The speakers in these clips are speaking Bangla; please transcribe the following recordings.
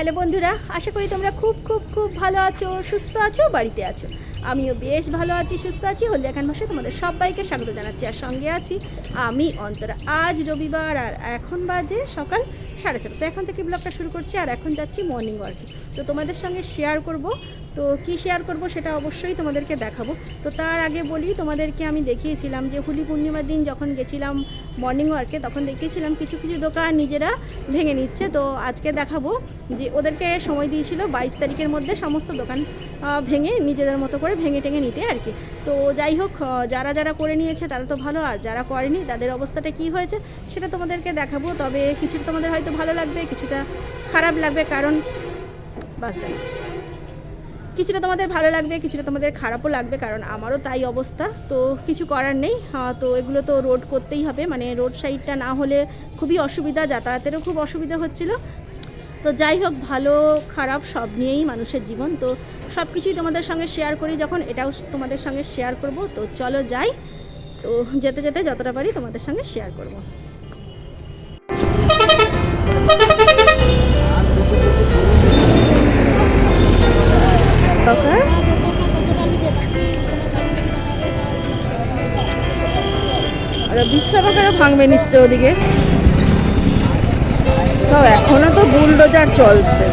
হ্যালো বন্ধুরা, আশা করি তোমরা খুব খুব খুব ভালো আছো, সুস্থ আছো, বাড়িতে আছো। আমিও বেশ ভালো আছি, সুস্থ আছি। হলদিয়া খান ভাষায় তোমাদের সবাইকে স্বাগত জানাচ্ছি আর সঙ্গে আছি আমি অন্তরা। আজ রবিবার আর এখন বাজে সকাল সাড়ে ছটা। তো এখন থেকে ব্লগটা শুরু করছি আর এখন যাচ্ছি মর্নিং ওয়ার্কে তো তোমাদের সঙ্গে শেয়ার করব। তো কি শেয়ার করব সেটা অবশ্যই তোমাদেরকে দেখাবো। তো তার আগে বলি, তোমাদেরকে আমি দেখিয়েছিলাম যে হোলি পূর্ণিমার দিন যখন গেছিলাম মর্নিং ওয়ার্কে তখন দেখিয়েছিলাম কিছু কিছু দোকান নিজেরা ভেঙে নিচ্ছে। তো আজকে দেখাবো যে ওদেরকে সময় দিয়েছিল বাইশ তারিখের মধ্যে সমস্ত দোকান ভেঙে নিজেদের মতো করে ভেঙে টেঙে নিতে আর কি। তো যাই হোক যারা যারা করে নিয়েছে তারা তো ভালো, আর যারা করেনি তাদের অবস্থাটা কি হয়েছে সেটা তোমাদেরকে দেখাবো। তবে কিছুটা তোমাদের হয়তো ভালো লাগবে, কিছুটা খারাপ লাগবে, কারণ বাস. কিছুটা তোমাদের ভালো লাগবে, কিছুটা তোমাদের খারাপও লাগবে, কারণ আমারও তাই অবস্থা। তো কিছু করার নেই। তো এগুলো তো রোড করতেই হবে। মানে রোড সাইডটা না হলে খুবই অসুবিধা, যাতায়াতেরও খুব অসুবিধা হচ্ছিল। তো যাই হোক, ভালো, খারাপ সব নিয়েই মানুষের জীবন। তো সব কিছুই তোমাদের সঙ্গে শেয়ার করি যখন, এটাও তোমাদের সঙ্গে শেয়ার করব। তো চলো যাই। তো যেতে যেতে যতটা পারি তোমাদের সঙ্গে শেয়ার করব। Okay. আচ্ছা বিশ্বকাপেরও ভাঙবে নিশ্চয় ওদিকে। সব এখনও তো বুলডোজার চলছে।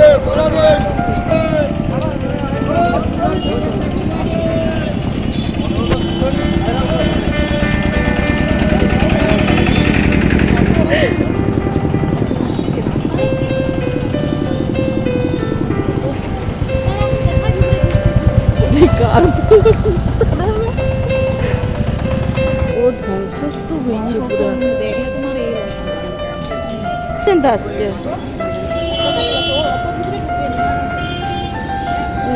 বেকার ও ধ্বংসস্তূপ হয়েছে পুরো। আসছে।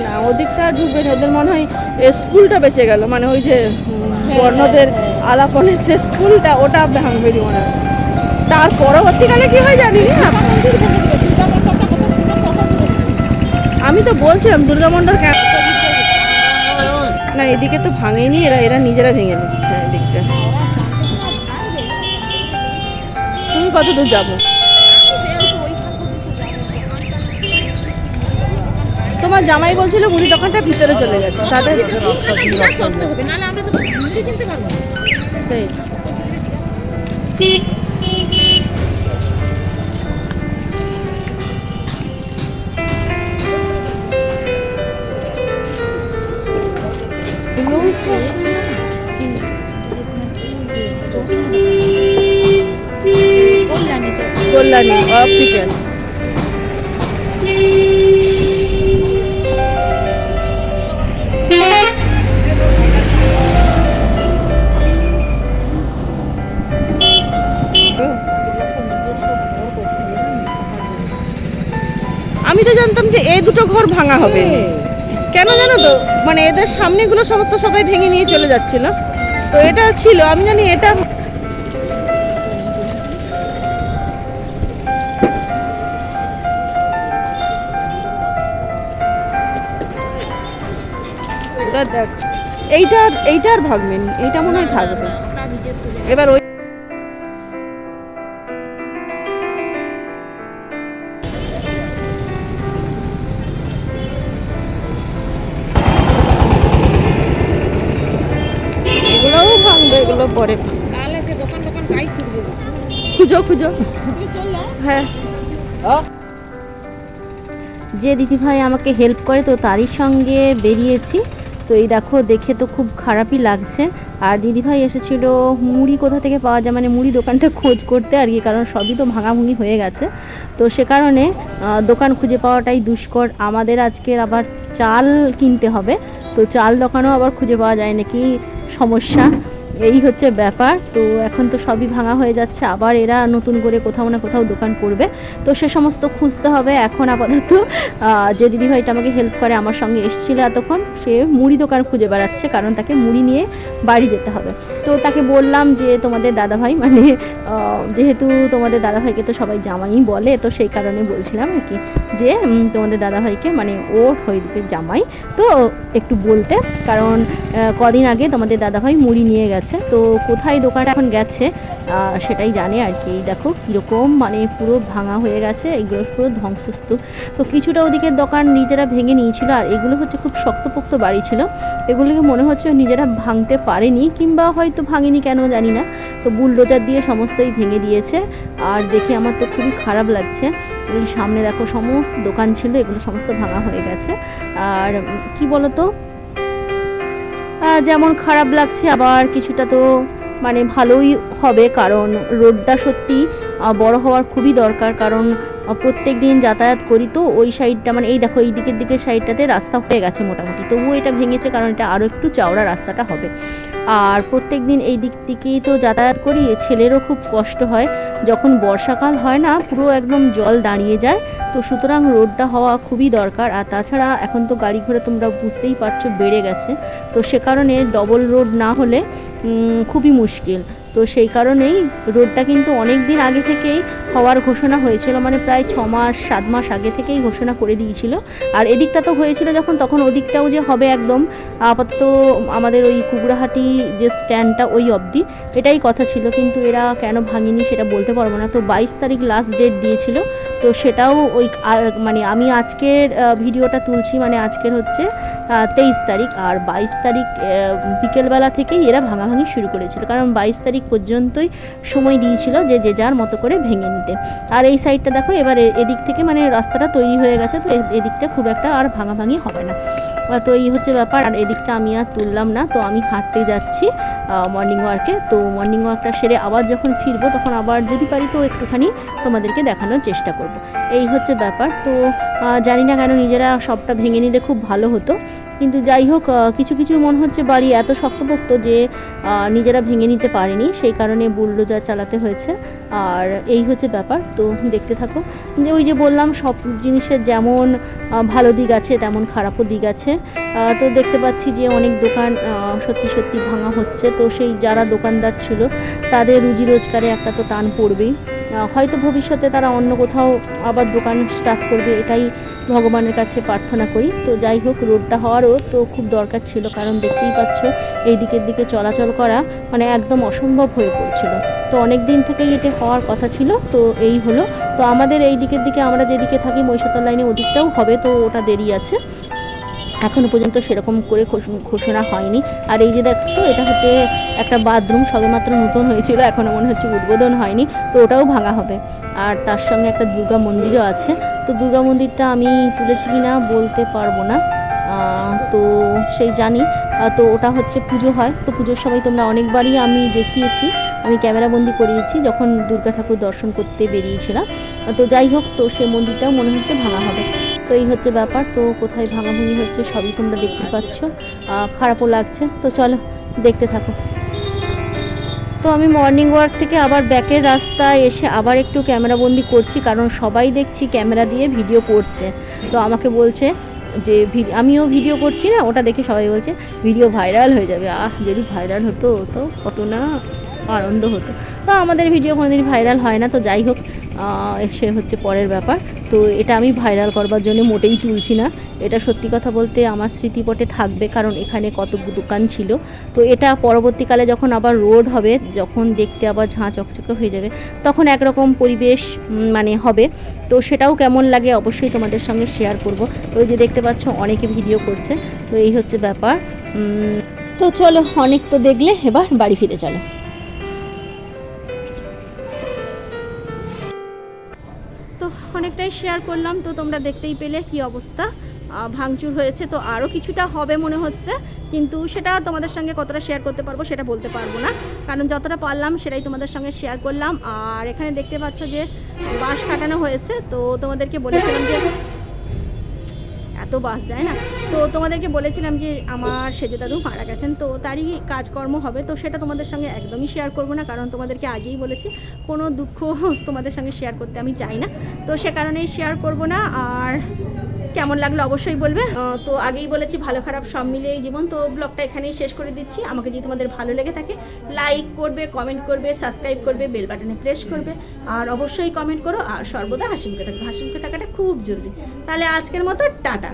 না ওদিকটা ঢুকবে না, ওদের মনে হয় স্কুলটা বেঁচে গেল। মানে ওই যে বর্ণদের আলাপনের যে স্কুলটা ওটা ভাঙবে মনে হয়। তার পরবর্তীকালে কি হয় জানি না? আমি তো বলছিলাম দুর্গা মন্ডল না এদিকে তো ভাঙেনি এরা এরা নিজেরা ভেঙে নিচ্ছে এদিকটা। তুমি কত দূর যাব? তোমার জামাই বলছিল মুড়ি দোকানটা ভিতরে চলে গেছে তাদের সেই। আমি তো জানতাম যে এই দুটো ঘর ভাঙা হবে। কেন জানো তো? মানে এদের সামনেগুলো সমস্ত সবাই ভেঙে নিয়ে চলে যাচ্ছিল। তো এটা ছিল, আমি জানি এটা ওটা দেখ এইটার এইটার ভাগবে নি এইটা মনে হয় থাকবে। এবার ওই এগুলোও ভাঙবে এগুলো পরে তাহলে সে দোকান দোকান গাই ছুটবে খুঁজো খুঁজো। হ্যাঁ। যে দিদিভাই আমাকে হেল্প করে তো তারই সঙ্গে বেরিয়েছি। তো এই দেখো, দেখে তো খুব খারাপই লাগছে। আর দিদিভাই এসেছিল মুড়ি কোথা থেকে পাওয়া যায়? মানে মুড়ি দোকানটা খোঁজ করতে আর কি, কারণ সবই তো ভাঙাভুঙি হয়ে গেছে। তো সে কারণে দোকান খুঁজে পাওয়াটাই দুষ্কর। আমাদের আজকের আবার চাল কিনতে হবে। তো চাল দোকানও আবার খুঁজে পাওয়া যায় নাকি সমস্যা? এই হচ্ছে ব্যাপার। তো এখন তো সবই ভাঙা হয়ে যাচ্ছে। আবার এরা নতুন করে কোথাও না কোথাও দোকান করবে। তো সে সমস্ত খুঁজতে হবে। এখন আপাতত যে দিদিভাইটা আমাকে হেল্প করে আমার সঙ্গে এসেছিল এতক্ষণ, সে মুড়ি দোকান খুঁজে বেড়াচ্ছে। কারণ তাকে মুড়ি নিয়ে বাড়ি যেতে হবে। তো তাকে বললাম যে, তোমাদের দাদাভাই মানে যেহেতু তোমাদের দাদাভাইকে তো সবাই জামাই বলে, তো সেই কারণে বলছিলাম আর কি যে তোমাদের দাদাভাইকে মানে ওর হয়ে যাবে জামাই। তো একটু বলতে, কারণ কদিন আগে তোমাদের দাদাভাই মুড়ি নিয়ে গেছে। গেছে তো কোথায় দোকানটা এখন গেছে সেটাই জানে আর কি। দেখো কীরকম মানে পুরো ভাঙা হয়ে গেছে, এইগুলো পুরো ধ্বংসস্তূপ। তো কিছুটা ওদিকের দোকান নিজেরা ভেঙে নিয়েছিল আর এগুলো হচ্ছে খুব শক্তপোক্ত বাড়ি ছিল। এগুলোকে মনে হচ্ছে নিজেরা ভাঙতে পারেনি কিংবা হয়তো ভাঙেনি, কেন জানি না। তো বুলডোজার দিয়ে সমস্তই ভেঙে দিয়েছে আর দেখে আমার তো খুবই খারাপ লাগছে। এই সামনে দেখো সমস্ত দোকান ছিল, এগুলো সমস্ত ভাঙা হয়ে গেছে। আর কি বলতো? যেমন খারাপ লাগছে, আবার কিছুটা তো মানে ভালোই হবে, কারণ রোডটা সত্যি বড় হওয়ার খুবই দরকার, কারণ প্রত্যেক দিন যাতায়াত করি তো ওই সাইডটা মানে এই দেখো, এই দিকের দিকের সাইডটাতে রাস্তা হয়ে গেছে মোটামুটি। তবুও এটা ভেঙেছে কারণ এটা আরও একটু চওড়া রাস্তাটা হবে। আর প্রত্যেক দিন এই দিক থেকেই তো যাতায়াত করি ছেলেরও খুব কষ্ট হয়। যখন বর্ষাকাল হয় না, পুরো একদম জল দাঁড়িয়ে যায়। তো সুতরাং রোডটা হওয়া খুবই দরকার। আর তাছাড়া এখন তো গাড়ি ঘোড়া তোমরা বুঝতেই পারছ বেড়ে গেছে। তো সে কারণে ডবল রোড না হলে খুবই মুশকিল। তো সেই কারণেই রোডটা কিন্তু অনেক দিন আগে থেকেই হওয়ার ঘোষণা হয়েছিল মানে প্রায় ছ মাস, সাত মাস আগে থেকেই ঘোষণা করে দিয়েছিল। আর এদিকটা তো হয়েছিল যখন, তখন ওদিকটাও যে হবে একদম, আপাতত আমাদের ওই কুকুরাহাটি যে স্ট্যান্ডটা ওই অবধি, এটাই কথা ছিল। কিন্তু এরা কেন ভাঙিনি সেটা বলতে পারব না। তো বাইশ তারিখ লাস্ট ডেট দিয়েছিল। তো সেটাও ওই মানে আমি আজকের ভিডিওটা তুলছি মানে আজকের হচ্ছে তেইশ তারিখ আর বাইশ তারিখ বিকেলবেলা থেকেই এরা ভাঙাভাঙি শুরু করেছিল। কারণ বাইশ তারিখ পর্যন্তই সময় দিয়েছিল যে যে যার মতো করে ভেঙে নিতে। আর এই সাইডটা দেখো, এবার এদিক থেকে মানে রাস্তাটা তৈরি হয়ে গেছে, তো এদিকটা খুব একটা আর ভাঙাভাঙি হবে না। তো এই হচ্ছে ব্যাপার। আর এদিকটা আমি আর তুললাম না, তো আমি হাঁটতে যাচ্ছি মর্নিং ওয়ার্কে তো মর্নিং ওয়ার্কটা সেরে আবার যখন ফিরবো, তখন আবার যদি পারি তো একটুখানি তোমাদেরকে দেখানোর চেষ্টা করব। এই হচ্ছে ব্যাপার। তো জানি না কেন নিজেরা সবটা ভেঙে নিলে খুব ভালো হতো। কিন্তু যাই হোক কিছু কিছু মনে হচ্ছে বাড়ি এত শক্তপোক্ত যে নিজেরা ভেঙে নিতে পারেনি। সেই কারণে বুলডোজার চালাতে হয়েছে। আর এই হচ্ছে ব্যাপার। তো দেখতে থাকো। যে ওই যে বললাম, সব জিনিসের যেমন ভালো দিক আছে, তেমন খারাপও দিক আছে। তো দেখতে পাচ্ছি যে অনেক দোকান সত্যি সত্যি ভাঙা হচ্ছে। তো সেই যারা দোকানদার ছিল, তাদের রুজি রোজগারে একটা তো টান পড়বেই। হয়তো ভবিষ্যতে তারা অন্য কোথাও আবার দোকান স্টার্ট করবে, এটাই ভগবানের কাছে প্রার্থনা করি। তো যাই হোক রোডটা হওয়ারও তো খুব দরকার ছিল, কারণ দেখতেই পাচ্ছ এই দিকের দিকে চলাচল করা মানে একদম অসম্ভব হয়ে পড়ছিল। তো অনেক দিন থেকেই এটা হওয়ার কথা ছিল, তো এই হলো। তো আমাদের এই দিকের দিকে আমরা যেদিকে থাকি, মহিষাতল লাইনে ওদিকটাও হবে, তো ওটা দেরি আছে। এখনও পর্যন্ত সেরকম করে ঘোষ- ঘোষণা হয়নি। আর এই যে দেখছ, এটা হচ্ছে একটা বাথরুম, সবেমাত্র নতুন হয়েছিল, এখনও মনে হচ্ছে উদ্বোধন হয়নি, তো ওটাও ভাঙা হবে। আর তার সঙ্গে একটা দুর্গা মন্দিরও আছে। তো দুর্গা মন্দিরটা আমি তুলেছি কি না বলতে পারব না। তো সেই জানি। তো ওটা হচ্ছে পুজো হয়। তো পুজোর সময় তোমরা অনেকবারই আমি দেখিয়েছি। আমি ক্যামেরাবন্দি করিয়েছি যখন দুর্গা ঠাকুর দর্শন করতে বেরিয়েছিলাম। তো যাই হোক, তো সে মন্দিরটাও মনে হচ্ছে ভাঙা হবে। তো এই হচ্ছে ব্যাপার। তো কোথায় ভাঙাভাঙি হচ্ছে সবই তোমরা দেখতে পাচ্ছ। খারাপও লাগছে। তো চলো, দেখতে থাকো। তো আমি মর্নিং ওয়াক থেকে আবার ব্যাকের রাস্তায় এসে আবার একটু ক্যামেরাবন্দি করছি, কারণ সবাই দেখছি ক্যামেরা দিয়ে ভিডিও করছে। তো আমাকে বলছে যে আমিও ভিডিও করছি না? ওটা দেখে সবাই বলছে ভিডিও ভাইরাল হয়ে যাবে। আহ, যদি ভাইরাল হতো তো কত না আনন্দ হতো। তো আমাদের ভিডিও কোনোদিন ভাইরাল হয় না। তো যাই হোক সে হচ্ছে পরের ব্যাপার। তো এটা আমি ভাইরাল করবার জন্য মোটেই তুলছি না। এটা সত্যি কথা বলতে আমার স্মৃতিপটে থাকবে কারণ এখানে কত দোকান ছিল। তো এটা পরবর্তীকালে যখন আবার রোড হবে, যখন দেখতে আবার ঝাঁ চকচকে হয়ে যাবে, তখন একরকম পরিবেশ মানে হবে। তো সেটাও কেমন লাগে অবশ্যই তোমাদের সঙ্গে শেয়ার করব। ওই যে দেখতে পাচ্ছ, অনেকে ভিডিও করছে। তো এই হচ্ছে ব্যাপার। তো চলো অনেক তো দেখলে, এবার বাড়ি ফিরে চলো। অনেকটাই শেয়ার করলাম। তো তোমরা দেখতেই পেলে কি অবস্থা। ভাঙচুর হয়েছে, তো আরও কিছুটা হবে মনে হচ্ছে। কিন্তু সেটা আর তোমাদের সঙ্গে কতটা শেয়ার করতে পারব সেটা বলতে পারব না। কারণ যতটা পারলাম সেটাই তোমাদের সঙ্গে শেয়ার করলাম। আর এখানে দেখতে পাচ্ছ যে বাঁশ কাটানো হয়েছে। তো তোমাদেরকে বলেছিলাম যে এত বাস যায় না? তো তোমাদেরকে বলেছিলাম যে আমার সেজো দাদু মারা গেছেন, তো তারই কাজকর্ম হবে। তো সেটা তোমাদের সঙ্গে একদমই শেয়ার করব না, কারণ তোমাদেরকে আগেই বলেছি, কোনো দুঃখ তোমাদের সঙ্গে শেয়ার করতে আমি চাই না। তো সে কারণেই শেয়ার করব না, আর কেমন লাগল অবশ্যই বলবে। তো আগেই বলেছি, ভালো খারাপ সব মিলিয়ে জীবন। তো ব্লগটা এখানেই শেষ করে দিচ্ছি। আমাকে যদি তোমাদের ভালো লেগে থাকে লাইক করবে কমেন্ট করবে সাবস্ক্রাইব করবে বেল বাটনে প্রেস করবে। আর অবশ্যই কমেন্ট করো, আর সর্বদা হাসিমুখে থাকবে। হাসি মুখে থাকাটা খুব জরুরি। তাহলে আজকের মতো, টাটা।